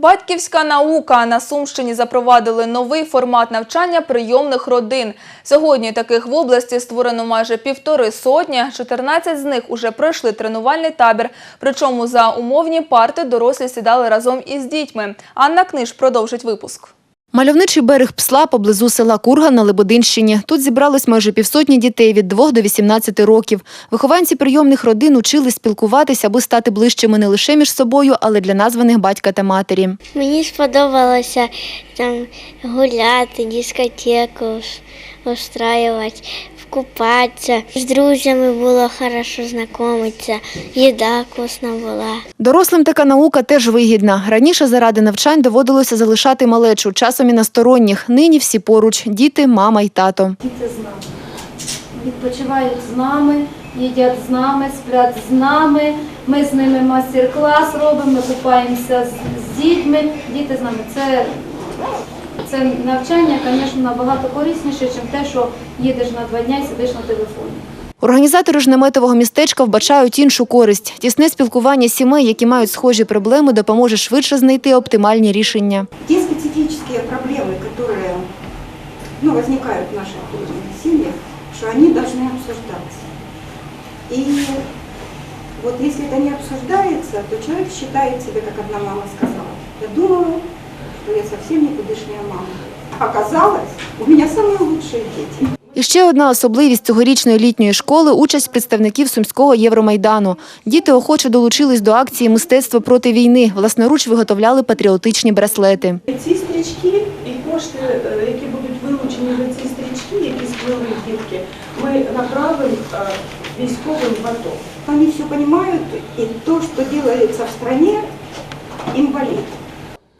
Батьківська наука на Сумщині запровадили новий формат навчання прийомних родин. Сьогодні таких в області створено майже півтори сотні. 14 з них уже пройшли тренувальний табір. Причому за умовні парти дорослі сідали разом із дітьми. Анна Книж продовжить випуск. Мальовничий берег Псла поблизу села Курга на Лебединщині. Тут зібралось майже півсотні дітей від 2 до 18 років. Вихованці прийомних родин учили спілкуватися, аби стати ближчими не лише між собою, але для названих батька та матері. Мені сподобалося там гуляти, дискотеку ус- устраювати, купатися. З друзями було хорошо знайомитися, їда вкусна була. Дорослим така наука теж вигідна. Раніше заради навчань доводилося залишати малечу, часом і на сторонніх. Нині всі поруч – діти, мама й тато. Діти з нами. Відпочивають з нами, їдять з нами, сплять з нами. Ми з ними мастер-клас робимо, ми купаємося з дітьми. Діти з нами. Це, це навчання, звісно, набагато корисніше, ніж те, що їдеш на два дні і сидиш на телефоні. Організатори ж наметового містечка вбачають іншу користь. Тісне спілкування сімей, які мають схожі проблеми, допоможе швидше знайти оптимальні рішення. Те специфические проблемы, которые ну, возникают в наших трудных семьях, что они должны обсуждаться. И вот если это не обсуждается, то человек считает себя, как одна мама сказала, я думала, что я совсем никудышняя мама. Оказалось, у меня самые лучшие дети. І ще одна особливість цьогорічної літньої школи – участь представників Сумського Євромайдану. Діти охоче долучились до акції «Мистецтво проти війни». Власноруч виготовляли патріотичні браслети. Ці стрічки і кошти, е, які будуть вилучені за ці стрічки, які сплели дітки, ми направимо е, військовим в АТО. Они все понимают, и то, что делается в болит.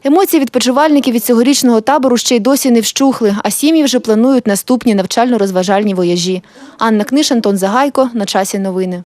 Емоції відпочивальників від цьогорічного табору ще й досі не вщухли, а сім'ї вже планують наступні навчально-розважальні вояжі. Анна Книш, Антон Загайко. На часі новини.